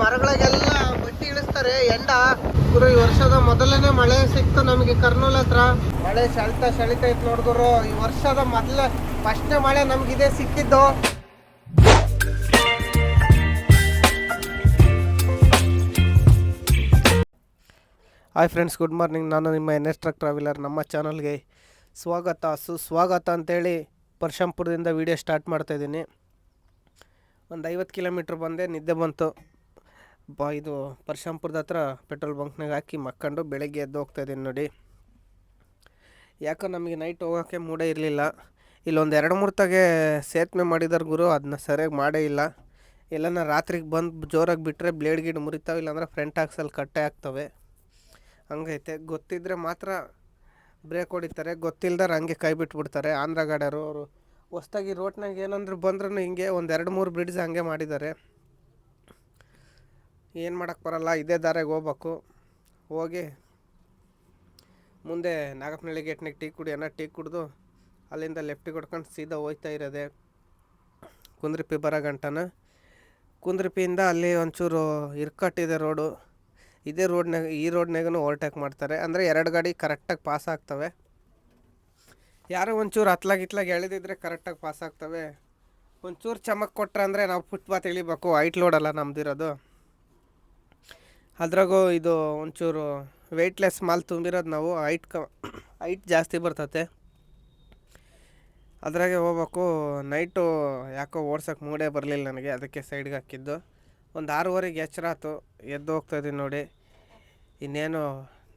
ಮರಗಳಿಗೆಲ್ಲ ಬಟ್ಟಿ ಇಳಿಸ್ತಾರೆ. ಎಂಡ, ಗುರು, ಈ ವರ್ಷದ ಮೊದಲನೇ ಮಳೆ ಸಿಕ್ತು ನಮಗೆ ಕರ್ನೂಲ್ ಹತ್ರ. ಮಳೆ ಸೆಳಿತಾ ಸೆಳಿತಾ ಇತ್ತು ನೋಡಿದ್ರು ಈ ವರ್ಷದ ಮೊದಲ ಫಸ್ಟ್ನೇ ಮಳೆ ನಮ್ಗಿದೆ, ಸಿಕ್ಕಿದ್ದು. ಹಾಯ್ ಫ್ರೆಂಡ್ಸ್ ಗುಡ್ ಮಾರ್ನಿಂಗ್ ನಾನು ನಿಮ್ಮ ಎನ್ ಎಸ್ ಟ್ರಕ್ ಟ್ರಾವೆಲರ್ ನಮ್ಮ ಚಾನಲ್ಗೆ ಸ್ವಾಗತ, ಸುಸ್ವಾಗತ ಅಂತೇಳಿ ಪರ್ಶಂಪುರದಿಂದ ವೀಡಿಯೋ ಸ್ಟಾರ್ಟ್ ಮಾಡ್ತಾಯಿದ್ದೀನಿ ಒಂದು ಐವತ್ತು ಕಿಲೋಮೀಟ್ರ್ ಬಂದೆ ನಿದ್ದೆ ಬಂತು. ಬಾ, ಇದು ಪರಶಂಪುರದ ಹತ್ರ ಪೆಟ್ರೋಲ್ ಬಂಕ್ನಾಗ ಹಾಕಿ ಮಕ್ಕಂಡು ಬೆಳಗ್ಗೆ ಎದ್ದು ಹೋಗ್ತಾ ಇದ್ದೀನಿ ನೋಡಿ. ಯಾಕೋ ನಮಗೆ ನೈಟ್ ಹೋಗೋಕ್ಕೆ ಮೂಡೇ ಇರಲಿಲ್ಲ. ಇಲ್ಲೊಂದು ಎರಡು ಮೂರು ತಾಗೆ ಸೇತುವೆ ಮಾಡಿದಾರೆ ಗುರು ಅದನ್ನ ಸರಿಯಾಗಿ ಮಾಡೇ ಇಲ್ಲ. ಎಲ್ಲನ ರಾತ್ರಿಗೆ ಬಂದು ಜೋರಾಗಿ ಬಿಟ್ಟರೆ ಬ್ಲೇಡ್ ಗಿಡ್ ಮುರಿತಾವೆ, ಇಲ್ಲಾಂದ್ರೆ ಫ್ರಂಟ್ ಆಕ್ಸಲ್ಲಿ ಕಟ್ಟೆ ಆಗ್ತವೆ. ಹಂಗೈತೆ. ಗೊತ್ತಿದ್ದರೆ ಮಾತ್ರ ಬ್ರೇಕ್ ಹೊಡಿತಾರೆ. ಗೊತ್ತಿಲ್ದಾರ ಹಂಗೆ ಕೈ ಬಿಟ್ಬಿಡ್ತಾರೆ. ಆಂಧ್ರ ಗಾಡಿಯವರು ಅವರು ಹೊಸ್ದಾಗಿ ರೋಡ್ನಾಗ ಏನಂದ್ರೆ ಬಂದ್ರೂ ಹಿಂಗೆ ಒಂದು ಎರಡು ಮೂರು ಬ್ರಿಡ್ಜ್ ಹಂಗೆ ಮಾಡಿದ್ದಾರೆ. ಏನು ಮಾಡೋಕ್ಕೆ ಬರಲ್ಲ, ಇದೇ ದಾರಿಗೆ ಹೋಗ್ಬೇಕು. ಹೋಗಿ ಮುಂದೆ ನಾಗಪ್ಪನಹಳ್ಳಿ ಗೇಟ್ನಾಗೆ ಟೀ ಕುಡಿಯೋಣ ಟೀ ಕುಡಿದು ಅಲ್ಲಿಂದ ಲೆಫ್ಟಿಗೆ ಹೊಡ್ಕೊಂಡು ಸೀದಾ ಹೋಗ್ತಾ ಇರೋದೆ. ಕುಂದ್ರಿಪಿ ಬರೋ ಗಂಟನ. ಕುಂದ್ರಿಪಿಯಿಂದ ಅಲ್ಲಿ ಒಂಚೂರು ಇರ್ಕಟ್ಟಿದೆ ರೋಡು ಇದೇ ರೋಡ್ನಾಗ ಈ ರೋಡ್ನಾಗೂ ಓವರ್ಟೇಕ್ ಮಾಡ್ತಾರೆ. ಅಂದರೆ ಎರಡು ಗಾಡಿ ಕರೆಕ್ಟಾಗಿ ಪಾಸ್ ಆಗ್ತವೆ. ಯಾರೋ ಒಂಚೂರು ಹತ್ಲಾಗ ಇತ್ಲಾಗ ಎಳೆದಿದ್ರೆ ಕರೆಕ್ಟಾಗಿ ಪಾಸ್ ಆಗ್ತವೆ. ಒಂಚೂರು ಚಮಕ್ ಕೊಟ್ರೆ ಅಂದರೆ ನಾವು ಫುಟ್ಪಾತ್ ಇಳಿಬೇಕು. ಹೈಟ್ ಲೋಡಲ್ಲ ನಮ್ದಿರೋದು. ಅದ್ರಾಗೂ ಇದು ಒಂಚೂರು ವೆಯ್ಟ್ಲೆಸ್ ಮಾಲ್ ತುಂಬಿರೋದು ನಾವು ಹೈಟ್ ಕ ಹೈಟ್ ಜಾಸ್ತಿ ಬರ್ತತೆ. ಅದ್ರಾಗೆ ಹೋಗ್ಬೇಕು ನೈಟು ಯಾಕೋ ಓಡ್ಸೋಕೆ ಮೂಡೇ ಬರಲಿಲ್ಲ ನನಗೆ, ಅದಕ್ಕೆ ಸೈಡ್ಗೆ ಹಾಕಿದ್ದು. ಒಂದು ಆರೂವರೆಗೆ ಎಚ್ಚರ ಆಯಿತು ಎದ್ದು ಹೋಗ್ತಾ ಇದೀನಿ ನೋಡಿ. ಇನ್ನೇನು,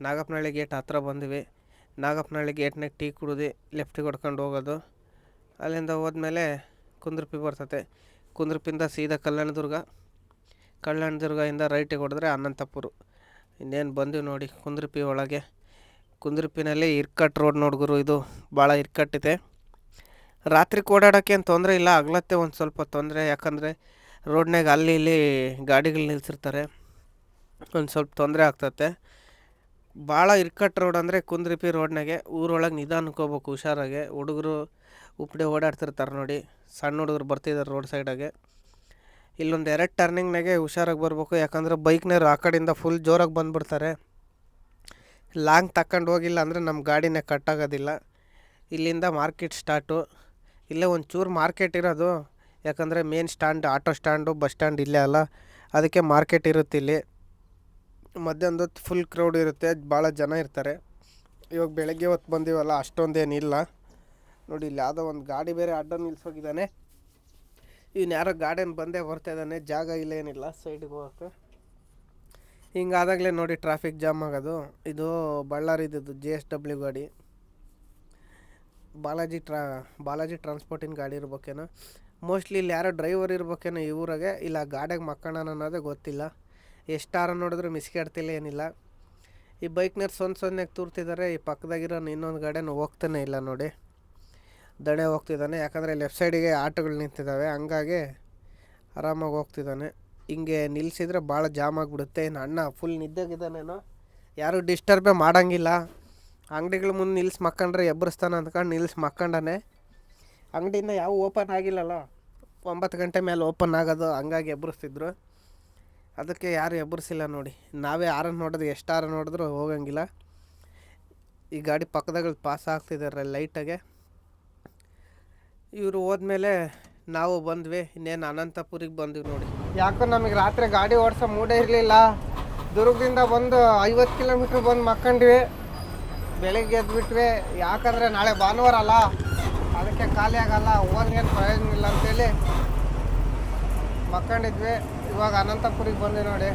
ನಾಗಪ್ಪನಹಳ್ಳಿ ಗೇಟ್ ಹತ್ರ ಬಂದ್ವಿ. ನಾಗಪ್ಪನಹಳ್ಳಿ ಗೇಟ್ನಾಗ ಟೀ ಕುಡಿದು ಲೆಫ್ಟಿಗೆ ಹೊಡ್ಕೊಂಡು ಹೋಗೋದು. ಅಲ್ಲಿಂದ ಹೋದ್ಮೇಲೆ ಕುಂದ್ರಪಿ ಬರ್ತತೆ. ಕುಂದ್ರಪಿಂದ ಸೀದಾ ಕಲ್ಯಾಣದುರ್ಗ. ಕಲ್ಯಾಣದುರ್ಗದಿಂದ ರೈಟಿಗೆ ಹೊಡೆದ್ರೆ ಅನಂತಪುರ. ಇನ್ನೇನು ಬಂದಿವಿ ನೋಡಿ ಕುಂದ್ರಪಿ ಒಳಗೆ. ಕುಂದ್ರಪಿನಲ್ಲಿ ಇರ್ಕಟ್ ರೋಡ್ ನೋಡ್ಗುರು ಇದು ಭಾಳ ಇರ್ಕಟ್ಟಿದೆ ರಾತ್ರಿ ಓಡಾಡೋಕ್ಕೆ ಏನು ತೊಂದರೆ ಇಲ್ಲ, ಅಗ್ಲತ್ತೆ ಒಂದು ಸ್ವಲ್ಪ ತೊಂದರೆ, ಯಾಕಂದರೆ ರೋಡ್ನಾಗ ಅಲ್ಲಿ ಇಲ್ಲಿ ಗಾಡಿಗಳು ನಿಲ್ಸಿರ್ತಾರೆ. ಒಂದು ಸ್ವಲ್ಪ ತೊಂದರೆ ಆಗ್ತತೆ. ಭಾಳ ಇರ್ಕಟ್ ರೋಡ್ ಅಂದರೆ ಕುಂದ್ರಪಿ ರೋಡ್ನಾಗೆ ಊರೊಳಗೆ ನಿಧಾನಕ್ಕೆ ಹೋಗ್ಬೇಕು ಹುಷಾರಾಗೆ. ಹುಡುಗರು ಉಪ್ಪಡೆ ಓಡಾಡ್ತಿರ್ತಾರೆ ನೋಡಿ, ಸಣ್ಣ ಹುಡುಗರು ಬರ್ತಿದ್ದಾರೆ ರೋಡ್ ಸೈಡಾಗೆ ಇಲ್ಲೊಂದು ಎರಡು ಟರ್ನಿಂಗ್ನಾಗೆ ಹುಷಾರಾಗಿ ಬರಬೇಕು. ಯಾಕಂದ್ರೆ ಬೈಕ್ನವ್ರು ಆ ಕಡೆಯಿಂದ ಫುಲ್ ಜೋರಾಗಿ ಬಂದುಬಿಡ್ತಾರೆ. ಲಾಂಗ್ ತಕ್ಕೊಂಡು ಹೋಗಿಲ್ಲ ಅಂದರೆ ನಮ್ಮ ಗಾಡಿನೇ ಕಟ್ಟಾಗೋದಿಲ್ಲ ಇಲ್ಲಿಂದ ಮಾರ್ಕೆಟ್ ಸ್ಟಾರ್ಟು ಇಲ್ಲೇ ಒಂದು ಚೂರು ಮಾರ್ಕೆಟ್ ಇರೋದು. ಯಾಕಂದರೆ main stand auto stand bus stand ಇಲ್ಲೇ ಅಲ್ಲ. ಅದಕ್ಕೆ ಮಾರ್ಕೆಟ್ ಇರುತ್ತೆ ಇಲ್ಲಿ. ಮಧ್ಯಾಹ್ನದ ಹೊತ್ತು ಫುಲ್ ಕ್ರೌಡ್ ಇರುತ್ತೆ. ಭಾಳ ಜನ ಇರ್ತಾರೆ. ಇವಾಗ ಬೆಳಗ್ಗೆ ಹೊತ್ತು ಬಂದೀವಲ್ಲ, ಅಷ್ಟೊಂದೇನಿಲ್ಲ. ನೋಡಿ, ಇಲ್ಲಿ ಯಾವುದೋ ಒಂದು ಗಾಡಿ ಬೇರೆ ಅಡ್ಡ ನಿಲ್ಸೋಗಿದ್ದಾನೆ. ಇವ್ನು ಯಾರೋ ಗಾರ್ಡನ್ ಬಂದೇ ಬರ್ತಾ ಇದ್ದಾನೆ, ಜಾಗ ಇಲ್ಲ ಏನಿಲ್ಲ ಸೈಡ್ಗೆ ಹೋಗೋಕ್ಕೆ. ಹಿಂಗಾದಾಗಲೇ ನೋಡಿ ಟ್ರಾಫಿಕ್ ಜಾಮ್ ಆಗೋದು. ಇದು ಬಳ್ಳಾರಿದ್ದು ಜೆ ಎಸ್ ಡಬ್ಲ್ಯೂ ಗಾಡಿ. ಬಾಲಾಜಿ ಟ್ರಾ, ಬಾಲಾಜಿ ಟ್ರಾನ್ಸ್ಪೋರ್ಟಿನ ಗಾಡಿ ಇರ್ಬೇಕೇನೋ. ಮೋಸ್ಟ್ಲಿ ಇಲ್ಲಿ ಯಾರೋ ಡ್ರೈವರ್ ಇರ್ಬೇಕೇನೋ ಈ ಊರಾಗೆ, ಇಲ್ಲ ಗಾಡಿಗೆ ಮಕ್ಕಣ ಅನ್ನೋದೇ ಗೊತ್ತಿಲ್ಲ. ಎಷ್ಟಾರ ನೋಡಿದ್ರು ಮಿಸ್ಕೆಡ್ತಿಲ್ಲ ಏನಿಲ್ಲ. ಈ ಬೈಕ್ನವ್ರು ಸೊನ್ ಸೊನ್ನೆಗೆ ತೂರ್ತಿದ್ದಾರೆ ಈ ಪಕ್ಕದಾಗಿರೋ ಇನ್ನೊಂದು ಗಾಡಿನ ಹೋಗ್ತಾನೆ ಇಲ್ಲ ನೋಡಿ. ದಡೆ ಹೋಗ್ತಿದ್ದಾನೆ. ಯಾಕಂದರೆ ಲೆಫ್ಟ್ ಸೈಡಿಗೆ ಆಟೋಗಳು ನಿಂತಿದ್ದಾವೆ. ಹಂಗಾಗಿ ಆರಾಮಾಗಿ ಹೋಗ್ತಿದ್ದಾನೆ. ಹಿಂಗೆ ನಿಲ್ಲಿಸಿದ್ರೆ ಭಾಳ ಜಾಮ್ ಆಗಿಬಿಡುತ್ತೆ. ಇನ್ನು ಅಣ್ಣ ಫುಲ್ ನಿದ್ದೆಗಿದ್ದಾನೇನೋ. ಯಾರು ಡಿಸ್ಟರ್ಬೇ ಮಾಡೋಂಗಿಲ್ಲ. ಅಂಗಡಿಗಳ ಮುಂದೆ ನಿಲ್ಸಿ ಮಕ್ಕಂಡ್ರೆ ಎಬ್ಬರಿಸ್ತಾನೆ ಅಂದ್ಕೊಂಡು ನಿಲ್ಸಿ ಮಕ್ಕಂಡಾನೆ. ಅಂಗಡಿಯಿಂದ ಯಾವ ಓಪನ್ ಆಗಿಲ್ಲಲ್ಲ. ಒಂಬತ್ತು ಗಂಟೆ ಮೇಲೆ ಓಪನ್ ಆಗೋದು. ಹಂಗಾಗಿ ಎಬ್ಬರಿಸ್ತಿದ್ರು ಅದಕ್ಕೆ ಯಾರು ಎಬ್ಬರಿಸಿಲ್ಲ ನೋಡಿ. ನಾವೇ ಆರನ್ನು ನೋಡಿದ್ರೆ ಎಷ್ಟು ಆರ ನೋಡಿದ್ರು ಹೋಗಂಗಿಲ್ಲ. ಈ ಗಾಡಿ ಪಕ್ಕದಾಗ ಪಾಸ್ ಆಗ್ತಿದ್ದಾರೆ ಲೈಟಾಗೆ ಇವರು ಹೋದ್ಮೇಲೆ ನಾವು ಬಂದ್ವಿ. ಇನ್ನೇನು ಅನಂತಪುರಿಗೆ ಬಂದ್ವಿ ನೋಡಿ. ಯಾಕೋ ನಮಗೆ ರಾತ್ರಿ ಗಾಡಿ ಓಡಿಸೋ ಮೂಡೇ ಇರಲಿಲ್ಲ. ದುರ್ಗದಿಂದ ಬಂದು ಐವತ್ತು ಕಿಲೋಮೀಟ್ರ್ ಬಂದು ಮಕ್ಕಂಡ್ವಿ. ಬೆಳಿಗ್ಗೆ ಎದ್ಬಿಟ್ವಿ. ಯಾಕಂದರೆ ನಾಳೆ ಭಾನುವಾರ ಅಲ್ಲ. ಅದಕ್ಕೆ ಖಾಲಿ ಆಗಲ್ಲ. ಹೋದ್ರೇನು ಪ್ರಯೋಜನ ಇಲ್ಲ ಅಂತೇಳಿ ಮಕ್ಕಂಡಿದ್ವಿ. ಇವಾಗ ಅನಂತಪುರಿಗೆ ಬಂದ್ವಿ ನೋಡಿ.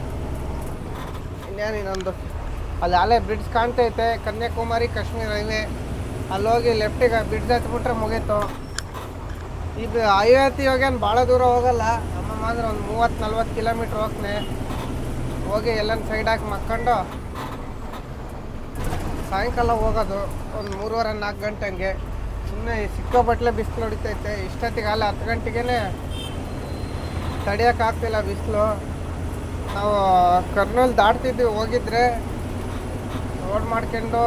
ಇನ್ನೇನು ಇನ್ನೊಂದು. ಅಲ್ಲಿ ಅಲ್ಲೇ ಬ್ರಿಡ್ಜ್ ಕಾಣ್ತೈತೆ. ಕನ್ಯಾಕುಮಾರಿ, ಕಾಶ್ಮೀರ ಹೈವೇ. ಅಲ್ಲೋಗಿ ಲೆಫ್ಟಿಗೆ ಬ್ರಿಡ್ಜ್ ಹತ್ಬಿಟ್ರೆ ಮುಗೀತು. ಇದು ಐವತ್ತು ಇವಾಗೇನು ಭಾಳ ದೂರ ಹೋಗಲ್ಲ. ನಮ್ಮ ಮಾತ್ರ ಒಂದು ಮೂವತ್ತು, ನಲ್ವತ್ತು ಕಿಲೋಮೀಟ್ರ್ ಹೋಗ್ತೇನೆ ಹೋಗಿ ಎಲ್ಲನ ಸೈಡ್ ಹಾಕಿ ಮಕ್ಕೊಂಡು ಸಾಯಂಕಾಲ ಹೋಗೋದು. ಒಂದು ಮೂರುವರೆ, ನಾಲ್ಕು ಗಂಟೆ ಹಂಗೆ. ಸುಮ್ಮನೆ ಸಿಕ್ಕಾಪಟ್ಲೆ ಬಿಸಿಲು ಹೊಡಿತೈತೆ. ಇಷ್ಟೊತ್ತಿಗೆ ಅಲ್ಲಿ, ಹತ್ತು ಗಂಟೆಗೇನೆ ತಡಿಯೋಕ್ಕಾಗ್ತಿಲ್ಲ ಬಿಸಿಲು. ನಾವು ಕರ್ನೂಲ್ ದಾಟ್ತಿದ್ವಿ, ಹೋಗಿದ್ರೆ ರೋಡ್ ಮಾಡ್ಕೊಂಡು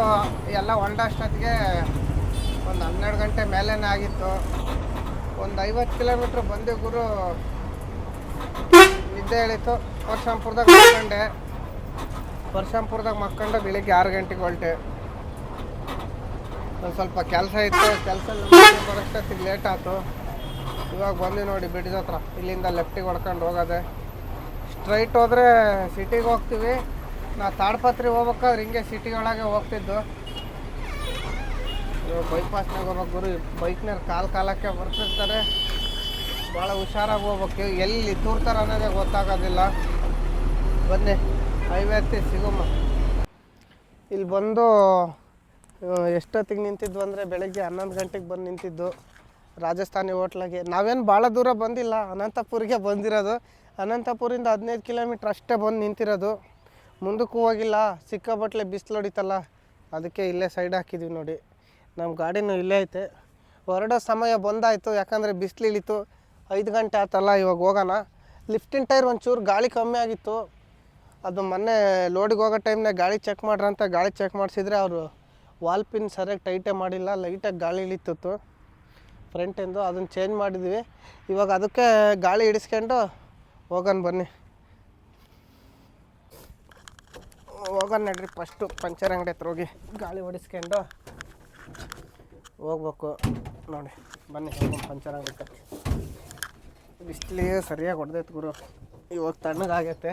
ಎಲ್ಲ ಹೊಂಡಷ್ಟೊತ್ತಿಗೆ ಒಂದು ಹನ್ನೆರಡು ಗಂಟೆ ಮೇಲೇ ಆಗಿತ್ತು. ಒಂದು ಐವತ್ತು ಕಿಲೋಮೀಟ್ರ್ ಬಂದೆ ಗುರು. ನಿದ್ದೆ ಹೇಳಿತು ವರ್ಷಂಪುರದಾಗ ಮಕ್ಕಂಡೆ ವರ್ಷಂಪುರದಾಗ ಮಕ್ಕಂಡು ಬೆಳಿಗ್ಗೆ ಆರು ಗಂಟೆಗೆ ಹೊರಟೆ. ಒಂದು ಸ್ವಲ್ಪ ಕೆಲಸ ಇತ್ತು. ಕೆಲಸ ಬರೋಷ್ಟೊತ್ತಿಗೆ ಲೇಟ್ ಆಯಿತು. ಇವಾಗ ಬಂದು ನೋಡಿ ಬ್ರಿಡ್ಜ್ ಹತ್ರ. ಇಲ್ಲಿಂದ ಲೆಫ್ಟಿಗೆ ಹೊಡ್ಕೊಂಡು ಹೋಗೋದೆ. ಸ್ಟ್ರೈಟ್ ಹೋದರೆ ಸಿಟಿಗೆ ಹೋಗ್ತೀವಿ. ನಾ ತಾಡ್ಪತ್ರಿ ಹೋಗ್ಬೇಕಾದ್ರೆ ಹಿಂಗೆ ಸಿಟಿ ಒಳಗೆ ಹೋಗ್ತಿದ್ದು. ಇವಾಗ ಬೈಪಾಸ್ನಾಗ ಒಬ್ಬರು ಬೈಕ್ನಲ್ಲಿ ಕಾಲು ಕಾಲಕ್ಕೆ ಬರ್ತಿರ್ತಾರೆ. ಭಾಳ ಹುಷಾರಾಗಿ ಹೋಗ್ಬೇಕು. ಎಲ್ಲಿ ತೂರ್ತಾರೆ ಅನ್ನೋದೇ ಗೊತ್ತಾಗೋದಿಲ್ಲ. ಬನ್ನಿ ಹೈವೇ ಹತ್ತಿ ಸಿಗುಮ್ಮ ಇಲ್ಲಿ ಬಂದು ಎಷ್ಟೊತ್ತಿಗೆ ನಿಂತಿದ್ವು ಅಂದರೆ ಬೆಳಗ್ಗೆ ಹನ್ನೊಂದು ಗಂಟೆಗೆ ಬಂದು ನಿಂತಿದ್ದು. ರಾಜಸ್ಥಾನಿ ಹೋಟ್ಲಾಗೆ. ನಾವೇನು ಭಾಳ ದೂರ ಬಂದಿಲ್ಲ. ಅನಂತಪುರಿಗೆ ಬಂದಿರೋದು. ಅನಂತಪುರಿಂದ ಹದಿನೈದು ಕಿಲೋಮೀಟ್ರ್ ಅಷ್ಟೇ ಬಂದು ನಿಂತಿರೋದು. ಮುಂದಕ್ಕೂ ಹೋಗಿಲ್ಲ. ಸಿಕ್ಕಾಬಟ್ಲೆ ಬಿಸಿಲು ಹೊಡಿತಲ್ಲ. ಅದಕ್ಕೆ ಇಲ್ಲೇ ಸೈಡ್ ಹಾಕಿದ್ವಿ ನೋಡಿ. ನಮ್ಮ ಗಾಡಿನೂ ಇಲ್ಲೇ ಐತೆ. ಹೊರಡೋ ಸಮಯ ಬಂದಾಯಿತು, ಯಾಕಂದರೆ ಬಿಸಿಲು ಇಳಿತು. ಐದು ಗಂಟೆ ಆತಲ್ಲ, ಇವಾಗ ಹೋಗೋಣ. ಲಿಫ್ಟಿನ ಟೈರ್ ಒಂಚೂರು ಗಾಳಿ ಕಮ್ಮಿ ಆಗಿತ್ತು. ಅದು ಮೊನ್ನೆ ಲೋಡಿಗೆ ಹೋಗೋ ಟೈಮ್ನಾಗ ಗಾಳಿ ಚೆಕ್ ಮಾಡ್ರಂತ ಗಾಳಿ ಚೆಕ್ ಮಾಡಿಸಿದ್ರೆ ಅವರು ವಾಲ್ ಪಿನ್ ಸರಿಯಾಗಿ ಟೈಟೇ ಮಾಡಿಲ್ಲ ಲೈಟಾಗಿ ಗಾಳಿ ಇಳಿತಿತ್ತು. ಫ್ರಂಟಿಂದು ಅದನ್ನು ಚೇಂಜ್ ಮಾಡಿದ್ವಿ. ಇವಾಗ ಅದಕ್ಕೆ ಗಾಳಿ ಹಿಡಿಸ್ಕೊಂಡು ಹೋಗೋಣ ಬನ್ನಿ. ಹೋಗೋಣ ನಡ್ರಿ ಫಸ್ಟು ಪಂಚರ್ ಅಂಗಡಿ ಹತ್ರ ಹೋಗಿ. ಗಾಳಿ ಹೊಡಿಸ್ಕೊಂಡು ಹೋಗ್ಬೇಕು. ನೋಡಿ, ಬನ್ನಿ ಪಂಚರ್ ಆಗುತ್ತೆ ಬಿಸಿಲಿಗೆ ಸರಿಯಾಗಿ ಹೊಡೆದೈತೆ ಗುರು. ಇವಾಗ ತಣ್ಣಗಾಗೈತೆ.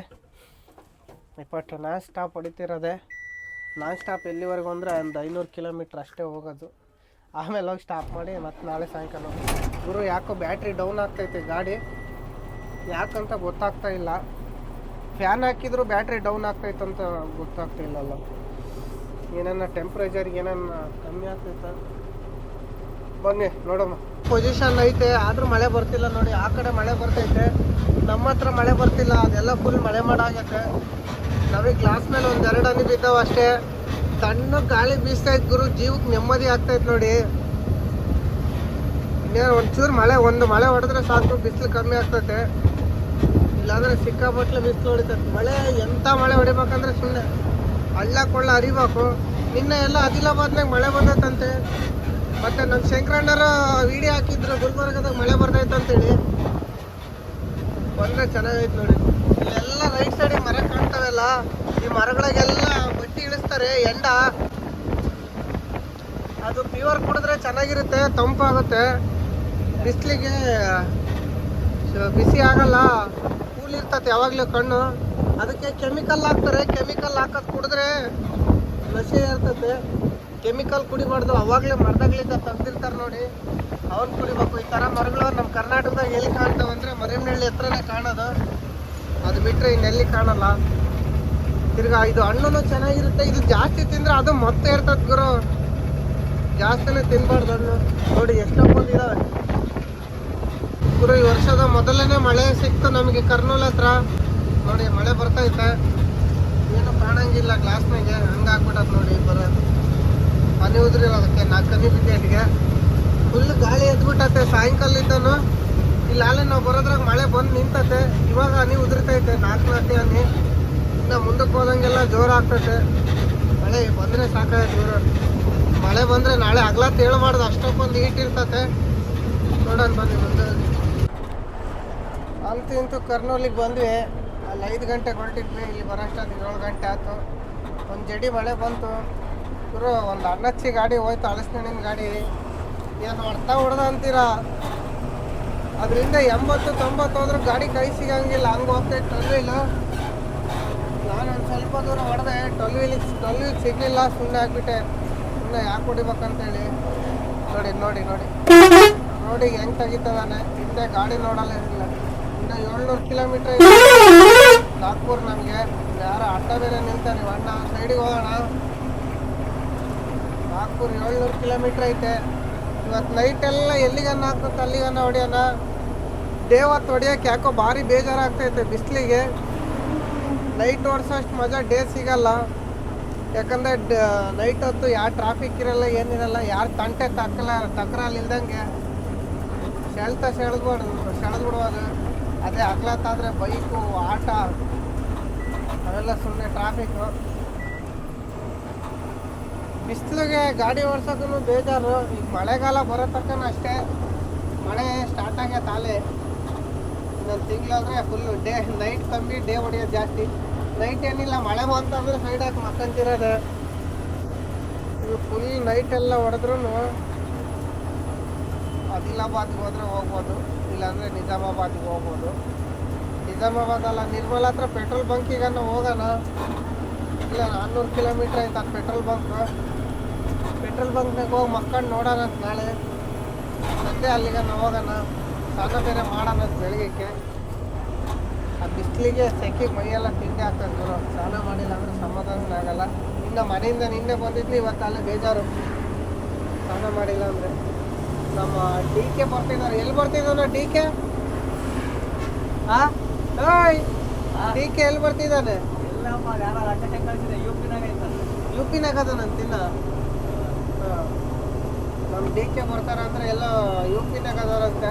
ಇಪ್ಪತ್ತು ನಾನ್ ಸ್ಟಾಪ್ ಹೊಡಿತಿರೋದೆ. ನಾನ್ ಸ್ಟಾಪ್ ಎಲ್ಲಿವರೆಗೂ ಅಂದರೆ ಒಂದು ಐನೂರು ಕಿಲೋಮೀಟ್ರ್ ಅಷ್ಟೇ ಹೋಗೋದು. ಆಮೇಲೆ ಹೋಗಿ ಸ್ಟಾಪ್ ಮಾಡಿ ಮತ್ತೆ ನಾಳೆ ಸಾಯಂಕಾಲ. ಗುರು, ಯಾಕೋ ಬ್ಯಾಟ್ರಿ ಡೌನ್ ಆಗ್ತೈತೆ ಗಾಡಿ? ಯಾಕಂತ ಗೊತ್ತಾಗ್ತಾ ಇಲ್ಲ. ಫ್ಯಾನ್ ಹಾಕಿದ್ರು ಬ್ಯಾಟ್ರಿ ಡೌನ್ ಆಗ್ತೈತೆ ಅಂತ ಗೊತ್ತಾಗ್ತಾ ಇಲ್ಲಲ್ಲ. ಏನನ್ನ ಟೆಂಪ್ರೇಚರ್ಗೆ ಏನನ್ನ ಕಮ್ಮಿ ಆಗ್ತೈತ? ಬನ್ನಿ ನೋಡೋಣ ಪೊಸಿಷನ್ ಐತೆ, ಆದ್ರೂ ಮಳೆ ಬರ್ತಿಲ್ಲ ನೋಡಿ, ಆ ಕಡೆ ಮಳೆ ಬರ್ತೈತೆ. ನಮ್ಮ ಹತ್ರ ಮಳೆ ಬರ್ತಿಲ್ಲ, ಅದೆಲ್ಲ ಫುಲ್ ಮಳೆ ಮಾಡಾಗತ್ತೆ. ನಮಗೆ ಗ್ಲಾಸ್ ಮೇಲೆ ಒಂದ್ ಎರಡು ಹನಿ ಬಿದ್ದಾವೆ ಅಷ್ಟೇ. ಸಣ್ಣ ಗಾಳಿ ಬೀಸ್ತಾ ಇತ್ತು ಗುರು, ಜೀವಕ್ಕೆ ನೆಮ್ಮದಿ ಆಗ್ತೈತೆ ನೋಡಿ. ಇನ್ನೇನು ಒಂಚೂರು ಮಳೆ, ಒಂದು ಮಳೆ ಹೊಡೆದ್ರೆ ಸಾಕು, ಬಿಸಿಲು ಕಮ್ಮಿ ಆಗ್ತೈತೆ. ಇಲ್ಲಾಂದ್ರೆ ಸಿಕ್ಕಾಪಟ್ಲೆ ಬಿಸಿಲು ಹೊಡಿತೈತೆ. ಮಳೆ ಎಂಥ ಮಳೆ ಹೊಡಿಬೇಕಂದ್ರೆ ಸುಮ್ಮನೆ ಹಳ್ಳ ಕೊಳ್ಳ ಹರಿಬೇಕು. ನಿನ್ನೆ ಎಲ್ಲ ಆದಿಲಾಬಾದ್ನಾಗ ಮಳೆ ಬಂದೈತಂತೆ. ಮತ್ತೆ ನಮ್ಮ ಶಂಕರಣ್ಣರ ವಿಡಿಯೋ ಹಾಕಿದ್ರು, ಗುಲ್ಬರ್ಗದಾಗ ಮಳೆ ಬರ್ತೈತೆ ಅಂತೇಳಿ. ಬಂದ್ರೆ ಚೆನ್ನಾಗೈತೆ ನೋಡಿ. ಇಲ್ಲೆಲ್ಲ ರೈಟ್ ಸೈಡಿಗೆ ಮರ ಕಾಣ್ತಾವೆಲ್ಲ. ಈ ಮರಗಳಿಗೆಲ್ಲ ಬಟ್ಟಿ ಇಳಿಸ್ತಾರೆ, ಎಂಡ. ಅದು ಪ್ಯೂರ್ ಕುಡಿದ್ರೆ ಚೆನ್ನಾಗಿರುತ್ತೆ, ತಂಪಾಗುತ್ತೆ. ಬಿಸಿಲಿಗೆ ಬಿಸಿ ಆಗಲ್ಲ. ಕೂಲ್ ಇರ್ತತೆ ಯಾವಾಗಲೂ ಕಣ್ಣು. ಅದಕ್ಕೆ ಕೆಮಿಕಲ್ ಹಾಕ್ತಾರೆ. ಕೆಮಿಕಲ್ ಹಾಕೋದು ಕುಡಿದ್ರೆ ನಶೆ ಇರ್ತತೆ. ಕೆಮಿಕಲ್ ಕುಡಿಬಾರ್ದು, ಅವಾಗಲೇ ಮರದಾಗ್ಲಿಂದ ತೆಗ್ದಿರ್ತಾರೆ ನೋಡಿ. ಅವ್ನು ಕುಡಿಬೇಕು. ಈ ಥರ ಮರಗಳು ನಮ್ಮ ಕರ್ನಾಟಕದಾಗ ಎಲ್ಲಿ ಕಾಣ್ತಾವೆ ಅಂದರೆ ಮರಿಯಮ್ನಹಳ್ಳಿ ಹತ್ರನೇ ಕಾಣೋದು. ಅದು ಬಿಟ್ಟರೆ ಇನ್ನೆಲ್ಲಿ ಕಾಣಲ್ಲ. ತಿರ್ಗಾ ಇದು ಹಣ್ಣು ಚೆನ್ನಾಗಿರುತ್ತೆ. ಇದು ಜಾಸ್ತಿ ತಿಂದ್ರೆ ಅದು ಮೊತ್ತ ಇರ್ತದೆ ಗುರು. ಜಾಸ್ತಿನೇ ತಿನ್ಬಾರ್ದು ಹಣ್ಣು. ನೋಡಿ ಎಷ್ಟೊಂದು ಇದಾವೆ. ಗುರು, ಈ ವರ್ಷದ ಮೊದಲನೇ ಮಳೆ ಸಿಕ್ತು ನಮಗೆ ಕರ್ನೂಲ್ ಹತ್ರ. ನೋಡಿ, ಮಳೆ ಬರ್ತೈತೆ ಏನು ಕಾಣಂಗಿಲ್ಲ ಗ್ಲಾಸ್ನಾಗೆ ಹಂಗಾಗ್ಬಿಟ್ಟದ ನೋಡಿ ಬರ ಹನಿ ಉದ್ರಿರೋದಕ್ಕೆ ನಾಲ್ಕು ಹನಿ ಬಿದ್ದೆಟ್ಗೆ ಫುಲ್ ಗಾಳಿ ಎದ್ಬಿಟ್ಟತೆ, ಸಾಯಂಕಾಲದಿಂದನು. ಇಲ್ಲಿ ಅಲ್ಲೇ ನಾವು ಬರೋದ್ರಾಗ ಮಳೆ ಬಂದು ನಿಂತತೆ. ಇವಾಗ ಹನಿ ಉದುರ್ತೈತೆ ನಾಲ್ಕು ನಾಲ್ಕು ಹನಿ. ಇನ್ನು ಮುಂದಕ್ಕೆ ಹೋದಂಗೆಲ್ಲ ಜೋರು ಆಗ್ತೈತೆ. ಮಳೆ ಬಂದರೆ ಸಾಕಾಯ್ತು ಇವರು. ಮಳೆ ಬಂದರೆ ನಾಳೆ ಹಗ್ಲತ್ ಹೇಳ್ಬಾರ್ದು ಅಷ್ಟಕ್ಕೊಂದು ಇರ್ತತೆ. ನೋಡೋಣ ಬನ್ನಿ ಮುಂದೆ. ಅಂತೂ ಕರ್ನೂಲಿಗೆ ಬಂದ್ವಿ. ಅಲ್ಲಿ ಐದು ಗಂಟೆಗೆ ಹೊರಟಿದ್ವಿ, ಇಲ್ಲಿ ಬರೋಷ್ಟು ಏಳು ಗಂಟೆ ಆಯಿತು. ಒಂದು ಜಡಿ ಮಳೆ ಬಂತು. ಗುರು, ಒಂದು ಅಣ್ಣಚ್ಚಿ ಗಾಡಿ ಹೋಯ್ತು ಅಳಸ್ನಣ್ಣಿನ ಗಾಡಿ. ಏನು ಹೊಡ್ತಾ ಹೊಡೆದ ಅಂತೀರಾ? ಅದರಿಂದ ಎಂಬತ್ತು ತೊಂಬತ್ತು ಹೋದ್ರೂ ಗಾಡಿ ಕೈ ಸಿಗಂಗಿಲ್ಲ, ಹಂಗೆ ಹೋಗ್ತೈತೆ ಟ್ವೆಲ್ ವೀಲು ನಾನು ಒಂದು ಸ್ವಲ್ಪ ದೂರ ಹೊಡೆದೆ ಟ್ವೆಲ್ ವೀಲಿಗೆ ಟ್ವೆಲ್ ವೀಲ್ ಸಿಗಲಿಲ್ಲ ಸುಮ್ಮನೆ ಆಗಿಬಿಟ್ಟೆ. ಸುಮ್ಮನೆ ಯಾಕೆ ಹೊಡಿಬೇಕಂತೇಳಿ. ನೋಡಿ ನೋಡಿ ನೋಡಿ. ನೋಡಿ ಹೆಂಗೆ ತೆಗಿತದಾನೆ ಹಿಂದೆ ಗಾಡಿ ನೋಡಲ್ಲ ಇರಲಿಲ್ಲ. ಇನ್ನು ಏಳ್ನೂರು ಕಿಲೋಮೀಟ್ರ್ ನಾಗ್ಪುರ್ ನಮಗೆ. ಯಾರೋ ಅಡ್ಡ ಬೇರೆ ನಿಲ್ತಾನೆ ಅಣ್ಣ ಸೈಡಿಗೆ ಹೋಗೋಣ. ನಾಗ್ಪುರ್ ಏಳ್ನೂರು ಕಿಲೋಮೀಟ್ರ್ ಐತೆ. ಇವತ್ತು ನೈಟ್ ಎಲ್ಲ ಎಲ್ಲಿಗನ್ನ ಹಾಕ್ಬೇಕು ಅಲ್ಲಿಗನ್ನ ಹೊಡಿಯೋಣ? ಡೇ ಹೊತ್ತು ಹೊಡಿಯೋಕೆ ಯಾಕೋ ಭಾರಿ ಬೇಜಾರಾಗ್ತೈತೆ ಬಿಸಿಲಿಗೆ. ನೈಟ್ ಓಡಿಸೋಷ್ಟು ಮಜಾ ಡೇ ಸಿಗಲ್ಲ. ಯಾಕಂದರೆ ನೈಟ್ ಹೊತ್ತು ಯಾವ ಟ್ರಾಫಿಕ್ ಇರಲ್ಲ ಏನಿರಲ್ಲ ಯಾರು ತಂಟೆ ತಕ್ಕಲ ತಕರಾಲ್ ಇಲ್ದಂಗೆ. ಸೆಳ್ತಾ ಸೆಳೆದ್ಬಾರ್ದು ಸೆಳೆದ್ಬಿಡುವಾಗ ಅದೇ ಅಗ್ಲತ್ತಾದರೆ ಬೈಕು ಆಟ, ಅವೆಲ್ಲ ಸುಮ್ಮನೆ ಟ್ರಾಫಿಕ್ಕು ಬಿಸಿಲಿಗೆ ಗಾಡಿ ಓಡ್ಸೋಕ್ಕೂ ಬೇಜಾರು. ಈಗ ಮಳೆಗಾಲ ಬರೋ ತನಕ ಅಷ್ಟೇ. ಮಳೆ ಸ್ಟಾರ್ಟ್ ಆಗ್ಯ ತಾಲೆ. ಇನ್ನೊಂದು ತಿಂಗಳಾದ್ರೆ ಫುಲ್ಲು ಡೇ ನೈಟ್ ಕಮ್ಮಿ ಡೇ ಹೊಡೆಯೋದು ಜಾಸ್ತಿ. ನೈಟ್ ಏನಿಲ್ಲ, ಮಳೆ ಬಂತಂದ್ರೆ ಸೈಡ್ ಹಾಕಿ ಮಕ್ಕಂತಿರೋದು. ಇದು ಫುಲ್ ನೈಟ್ ಎಲ್ಲ ಹೊಡೆದ್ರು ಅದಿಲಾಬಾದ್ಗೆ ಹೋದ್ರೆ ಹೋಗ್ಬೋದು. ಇಲ್ಲಾಂದ್ರೆ ನಿಜಾಮಾಬಾದ್ಗೆ ಹೋಗ್ಬೋದು. ನಿಜಾಮಾಬಾದ್ ಅಲ್ಲ ನಿರ್ಮಲ ಹತ್ರ ಪೆಟ್ರೋಲ್ ಬಂಕಿಗೆ ಹೋಗೋಣ. ಇಲ್ಲ, ನಾನ್ನೂರು ಕಿಲೋಮೀಟ್ರ್ ಆಯ್ತು ಪೆಟ್ರೋಲ್ ಬಂಕ್ ಪೆಟ್ರೋಲ್ ಬಂಕ್ನಾಗ ಹೋಗಿ ಮಕ್ಕಂಡು ನೋಡೋಣ ಅಂತ ನಾಳೆ. ಮತ್ತೆ ಅಲ್ಲಿಗೆ ಹೋಗೋಣ. ಸ್ನಾನ ಬೇರೆ ಮಾಡೋಣ ಅಂತ ಬೆಳಗ್ಗೆ ಆ ಬಿಸಿಲಿಗೆ ಸೆಕೆ ಮೈಯೆಲ್ಲ ತಿಂಡಿ ಆಗ್ತದೆ ಗುರು ಸ್ನಾನ ಮಾಡಿಲ್ಲ ಅಂದರೆ ಸಮಾಧಾನ ಆಗಲ್ಲ. ಇನ್ನು ಮನೆಯಿಂದ ನಿನ್ನೆ ಬಂದಿದ್ವಿ ಇವತ್ತು ಅಲ್ಲೇ ಬೇಜಾರು. ಸ್ನಾನ ಮಾಡಿಲ್ಲ ಅಂದರೆ. ನಮ್ಮ ಡಿ ಕೆ ಬರ್ತಿದ್ದಾರೆ ಎಲ್ಲಿ ಬರ್ತಿದ್ದಾನ ಡಿ ಕೆ? ಡಿ ಕೆ ಎಲ್ಲಿ ಬರ್ತಿದ್ದಾನೆ ಯು ಪಿನಾಗ ಅದಾನಂತಿನ್ನ? ನಮ್ಮ ಡಿ ಕೆ ಬರ್ತಾರ ಅಂದ್ರೆ ಎಲ್ಲ ಯು ಪಿನಾಗ ಅದಾರಂತೆ.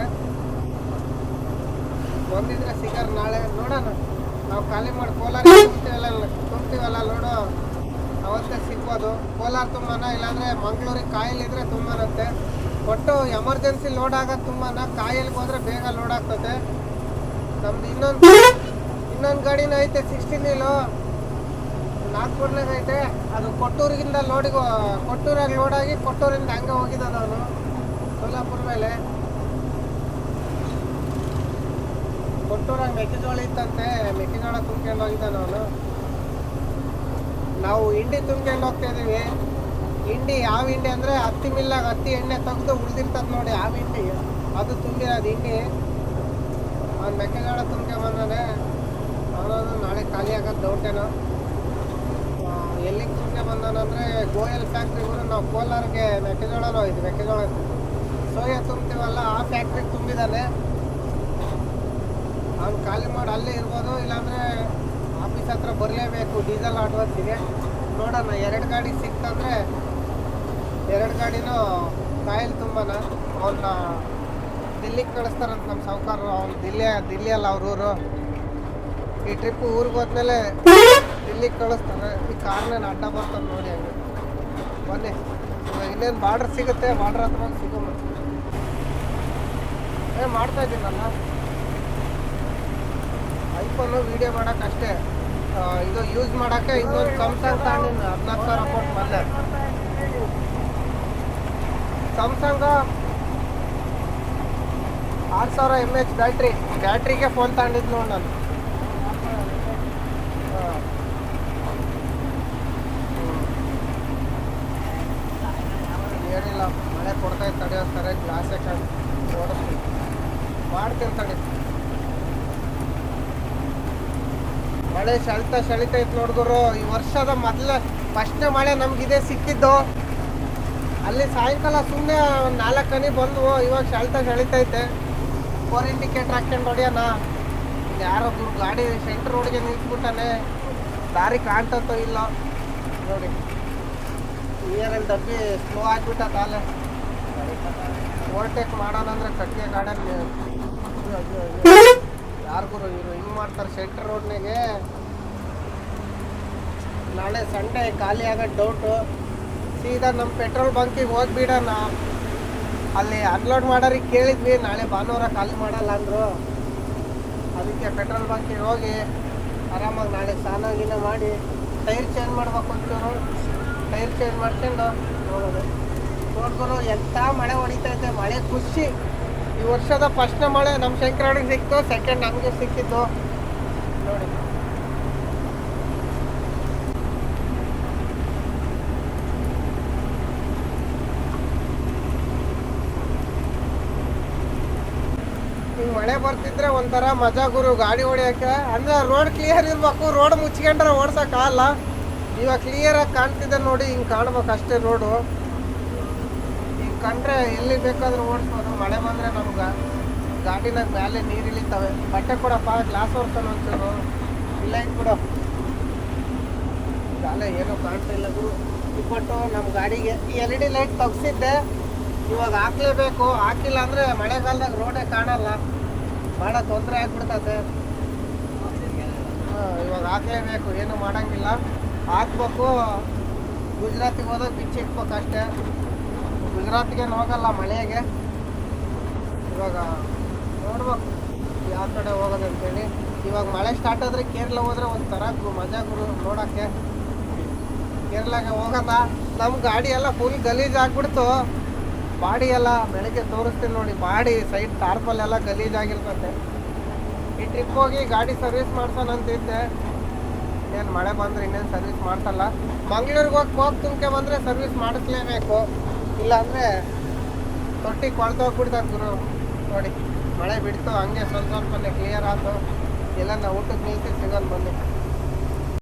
ಬಂದಿದ್ರೆ ಸಿಗಾರ ನಾಳೆ. ನೋಡೋಣ. ನಾವು ಖಾಲಿ ಮಾಡಿ ಕೋಲಾರ ತುಂಬ್ತೀವಲ್ಲ ತುಂಬ್ತೀವಲ್ಲ ನೋಡು. ಅವತ್ತೇ ಸಿಗ್ಬೋದು. ಕೋಲಾರ ತುಂಬಾನ, ಇಲ್ಲಾಂದ್ರೆ ಮಂಗಳೂರಿಗೆ ಕಾಯಿಲಿದ್ರೆ ತುಂಬಾನಂತೆ. ಒಟ್ಟು ಎಮರ್ಜೆನ್ಸಿ ಲೋಡ್ ಆಗೋದು ತುಂಬಾನ, ಕಾಯಿಲ್ಗೆ ಹೋದ್ರೆ ಬೇಗ ಲೋಡ್ ಆಗ್ತದೆ. ನಮ್ದು ಇನ್ನೊಂದು ಇನ್ನೊಂದು ಗಾಡಿನ ಐತೆ ಸಿಕ್ಸ್ಟೀನ್ ವೀಲು ನಾಗ್ಪುರ್ನಾಗ ಐತೆ. ಅದು ಕೊಟ್ಟೂರಿಗಿಂದ ಲೋಡಿಗೆ ಕೊಟ್ಟೂರಾಗ ಲೋಡಾಗಿ ಕೊಟ್ಟೂರಿಂದ ಹಂಗೆ ಹೋಗಿದ್ದ ಅವನು ಸೋಲಾಪುರ ಮೇಲೆ. ಕೊಟ್ಟೂರಾಗ ಮೆಕ್ಕೆಜೋಳ ಇತ್ತಂತೆ. ಮೆಕ್ಕೆಜೋಳ ತುಂಬ್ಕೊಂಡು ಹೋಗಿದ್ದ ನಾನು. ನಾವು ಹಿಂಡಿ ತುಂಬ್ಕೊಂಡು ಹೋಗ್ತಾ ಇದೀವಿ ಹಿಂಡಿ ಯಾವ ಹಿಂಡಿ ಅಂದರೆ ಹತ್ತಿ ಮಿಲ್ಲಾಗ ಹತ್ತಿ ಎಣ್ಣೆ ತೆಗೆದು ಉಳಿದಿರ್ತದೆ ನೋಡಿ ಯಾವ ಹಿಂಡಿ. ಅದು ತುಂಬಿರೋದು ಹಿಂಡಿ. ಅವ್ನು ಮೆಕ್ಕೆಜೋಳ ತುಂಬ್ಕೊಂಡು ಬಂದಾನೆ. ಅವನದು ನಾಳೆ ಖಾಲಿ ಆಗೋದು ಡೌಟೇನೋ ಎಲ್ಲಿಗೆ ತುಂಬ್ಕೊಂಡು ಬಂದಾನಂದ್ರೆ ಗೋಯಲ್ ಫ್ಯಾಕ್ಟ್ರಿಗೂ ನಾವು ಕೋಲಾರ್ಗೆ ಮೆಕ್ಕೆಜೋಳ ಹೋಯ್ತು ಮೆಕ್ಕೆಜೋಳ ಸೋಯಾ ತುಂಬ್ತೀವಲ್ಲ, ಆ ಫ್ಯಾಕ್ಟ್ರಿಗೆ ತುಂಬಿದ್ದಾನೆ ಅವ್ನು ಖಾಲಿ ಮಾಡಿ ಅಲ್ಲೇ ಇರ್ಬೋದು, ಇಲ್ಲಾಂದರೆ ಆಫೀಸ್ ಹತ್ರ ಬರಲೇಬೇಕು ಡೀಸೆಲ್ ಅಡ್ವಾನ್ಸಿಗೆ ನೋಡೋಣ, ಎರಡು ಗಾಡಿ ಸಿಕ್ತಂದರೆ ಎರಡು ಗಾಡಿನೂ ಕಾಯಿಲ್ ತುಂಬನ ಅವನ್ನ ದಿಲ್ಲಿಗೆ ಕಳಿಸ್ತಾರಂತ ನಮ್ಮ ಸಾವುಕಾರರು. ಅವ್ನು ದಿಲ್ಲಿ ದಿಲ್ಲಿ ಅಲ್ಲ ಅವ್ರ ಊರು. ಈ ಟ್ರಿಪ್ ಊರಿಗೆ ಹೋದ್ಮೇಲೆ ದಿಲ್ಲಿಗೆ ಕಳಿಸ್ತಾರೆ ಈ ಕಾರ್ನ ಅಡ್ಡ ಬರ್ತಾನೆ ನೋಡಿ ಹಂಗೆ ಬನ್ನಿ. ಇನ್ನೇನು ಬಾರ್ಡ್ರ್ ಸಿಗುತ್ತೆ, ಬಾರ್ಡ್ರ್ ಹತ್ರ ಬಂದು ಸಿಗೋಲ್ಲ ಏ, ಮಾಡ್ತಾ ಇದ್ದೀನಲ್ಲ ಐಫೋನು ವಿಡಿಯೋ ಮಾಡಕ್ಕೆ ಅಷ್ಟೇ. ಇದು ಯೂಸ್ ಮಾಡೋಕ್ಕೆ ಇನ್ನೊಂದು ಸಮ್ಸಂಗ್ ತಗೊಂಡಿನಿ, ಹದಿನಾಲ್ಕು ಸಾವಿರ ಕೊಟ್ಟು ಬಂದೆ ಸಮ್ಸಂಗ ಆರು ಸಾವಿರ ಎಂ ಎಚ್ ಬ್ಯಾಟ್ರಿ ಬ್ಯಾಟ್ರಿಗೆ ಫೋನ್ ತಗೊಂಡಿದ್ದು ನೋಡಿ ನಾನು ಆ. ಹ್ಮ್. ಏನಿಲ್ಲ ಮಳೆ ಕೊಡ್ತಾ ತಡೆಯೋ ಸರಿ ಗ್ಲಾಸ್ ಓಡಿಸ್ತೀವಿ ಮಾಡ್ತಿರ್ತಾಳೆ. ಮಳೆ ತಡಿ ಮಳೆ ಇತ್ತು ನೋಡಿದ್ರು ಈ ವರ್ಷದ ಮೊದಲ ಫಸ್ಟ್ನೇ ಮಳೆ ನಮ್ಗಿದೆ ಸಿಕ್ಕಿದ್ದು. ಅಲ್ಲಿ ಸಾಯಂಕಾಲ ಸುಮ್ಮನೆ ಒಂದು ನಾಲ್ಕು ಹನಿ ಬಂದವು, ಇವಾಗ ಸೆಳ್ತಾ ಸೆಳಿತೈತೆ ಫೋರ್ ಇಂಡಿಕೇಟ್ರ್ ಹಾಕ್ಕೊಂಡು ಹೊಡಿಯೋಣ ಇಲ್ಲಿ ಯಾರೋ ಗುರು ಗಾಡಿ ಸೆಂಟ್ರ್ ರೋಡ್ಗೆ ನಿಂತ್ಬಿಟ್ಟಾನೆ ದಾರಿ ಕಾಣ್ತತ್ತೋ ಇಲ್ಲ. ನೋಡಿ. ನೀರಲ್ಲಿ ಡಬ್ಬಿ ಸ್ಲೋ ಆಗಿಬಿಟ್ಟ ತಾಲೆ ಓವರ್ಟೇಕ್ ಮಾಡೋಣ ಅಂದ್ರೆ ಕಟ್ಟಿಗೆ ಗಾರ್ಡನ್ ಯಾರಿಗೂ ಇವರು ಹಿಂಗೆ ಮಾಡ್ತಾರೆ ಸೆಂಟ್ರ್ ರೋಡ್ನಾಗೆ ನಾಳೆ ಸಂಡೇ ಖಾಲಿ ಆಗೋದು ಡೌಟು ಸೀದಾ ನಮ್ಮ ಪೆಟ್ರೋಲ್ ಬಂಕಿಗೆ ಹೋಗ್ಬಿಡೋಣ ಅಲ್ಲಿ ಅನ್ಲೋಡ್ ಮಾಡೋರಿಗೆ ಕೇಳಿದ್ವಿ, ನಾಳೆ ಭಾನುವಾರ ಖಾಲಿ ಮಾಡಲ್ಲ ಅಂದರು. ಅದಕ್ಕೆ ಪೆಟ್ರೋಲ್ ಬಂಕಿಗೆ ಹೋಗಿ ಆರಾಮಾಗಿ ನಾಳೆ ಸ್ನಾನ ಗೀನ ಮಾಡಿ, ಟೈರ್ ಚೇಂಜ್ ಮಾಡ್ಬೇಕು ಅಂತ ಟೈರ್ ಚೇಂಜ್ ಮಾಡ್ಕೊಂಡು ಹೋಗೋದು ನೋಡ್ಕೊಂಡು, ಎಂತ ಮಳೆ ಹೊಡಿತೈತೆ ಮಳೆ ಖುಷಿ. ಈ ವರ್ಷದ ಫಸ್ಟ್ ಮಳೆ ನಮ್ಮ ಶಂಕರನಿಗೆ ಸಿಕ್ತು ಸೆಕೆಂಡ್ ನಮಗೆ ಸಿಕ್ಕಿತ್ತು ನೋಡಿ. ಮಳೆ ಬರ್ತಿದ್ರೆ ಒಂಥರ ಮಜಾ ಗುರು, ಗಾಡಿ ಹೊಡಿಯಕ್ಕೆ. ಅಂದ್ರೆ ರೋಡ್ ಕ್ಲಿಯರ್ ಇರ್ಬೇಕು ರೋಡ್ ಮುಚ್ಕೊಂಡ್ರೆ ಓಡ್ಸಕ್ಕಾಗಲ್ಲ ಇವಾಗ ಕ್ಲಿಯರ್ ಆಗಿ ಕಾಣ್ತಿದೆ ನೋಡಿ, ಹಿಂಗ್ ಕಾಣ್ಬೇಕು ಅಷ್ಟೇ ರೋಡು ಕಂಡ್ರೆ ಎಲ್ಲಿ ಬೇಕಾದ್ರೂ ಓಡಿಸ್ಬೋದು. ಮಳೆ ಬಂದ್ರೆ ನಮ್ಗೆ ಗಾಡಿನಾಗ ಮೇಲೆ ನೀರು ಇಳಿತಾವೆ. ಬಟ್ಟೆ ಕೊಡಪ್ಪ ಗ್ಲಾಸ್ ಹೊರ್ತಾನೆ ಒಂಚೂರು ಇಲ್ಲ ಕೊಡು ಗಾಲೆ ಏನೂ ಕಾಣ್ತಿಲ್ಲ ಗುರು. ಇಪ್ಪಟ್ಟು ನಮ್ಮ ಗಾಡಿಗೆ. ಎಲ್ ಇ ಲೈಟ್ ತೆಗ್ಸಿದ್ದೆ. ಇವಾಗ ಹಾಕ್ಲೇಬೇಕು. ಹಾಕಿಲ್ಲ ಅಂದರೆ ಮಳೆಗಾಲದಾಗ ರೋಡೇ ಕಾಣಲ್ಲ. ಭಾಳ ತೊಂದರೆ ಆಗ್ಬಿಡ್ತದೆ. ಇವಾಗ ಹಾಕ್ಲೇಬೇಕು. ಏನು ಮಾಡಂಗಿಲ್ಲ. ಹಾಕ್ಬೇಕು. ಗುಜರಾತಿಗೆ ಹೋದಾಗ ಬಿಚ್ಚಿಟ್ಬೇಕು ಅಷ್ಟೇ ಗುಜರಾತ್ಗೆ ಹೋಗಲ್ಲ ಮಳೆಗೆ. ಇವಾಗ ನೋಡ್ಬೇಕು ಯಾವ ಕಡೆ ಹೋಗೋದಂತೇಳಿ ಇವಾಗ ಮಳೆ ಸ್ಟಾರ್ಟ್ ಆದರೆ ಕೇರಳ ಹೋದ್ರೆ ಒಂಥರ ಮಜಾ ಗುರು ನೋಡೋಕ್ಕೆ. ಕೇರಳಗೆ ಹೋಗಲ್ಲ. ನಮ್ಮ ಗಾಡಿ ಎಲ್ಲ ಫುಲ್ ಗಲೀಜು ಆಗ್ಬಿಡ್ತು. ಬಾಡಿ ಎಲ್ಲ ಬೆಳಗ್ಗೆ ತೋರಿಸ್ತೀನಿ ನೋಡಿ, ಬಾಡಿ ಸೈಡ್ ಟಾರ್ಪಲ್ ಎಲ್ಲ ಗಲೀಜಾಗಿರ್ತದೆ ಈ ಟ್ರಿಪ್ ಹೋಗಿ ಗಾಡಿ ಸರ್ವಿಸ್ ಮಾಡ್ಸೋಣ ಅಂತಿದ್ದೆ ಏನು ಮಳೆ ಬಂದ್ರೆ ಇನ್ನೇನು ಸರ್ವಿಸ್ ಮಾಡ್ಸಲ್ಲ. ಮಂಗಳೂರಿಗೆ ಹೋಗಿ ಹೋಗಿ ತುಂಬ್ಕೆ ಬಂದರೆ ಸರ್ವಿಸ್ ಮಾಡಿಸ್ಲೇಬೇಕು. ಇಲ್ಲಾಂದರೆ ತೊಟ್ಟಿ ಕೊಳ್ತೋಗ್ಬಿಡ್ತದೆ ಗುರು. ನೋಡಿ, ಮಳೆ ಬಿಡ್ತು ಹಂಗೆ ಸ್ವಲ್ಪ ಸ್ವಲ್ಪನೇ ಕ್ಲಿಯರ್ ಆಯ್ತು ಎಲ್ಲ ನಾವು ಊಟಕ್ಕೆ ನಿಲ್ಸಿ ಸಿಗೋದು ಬಂದು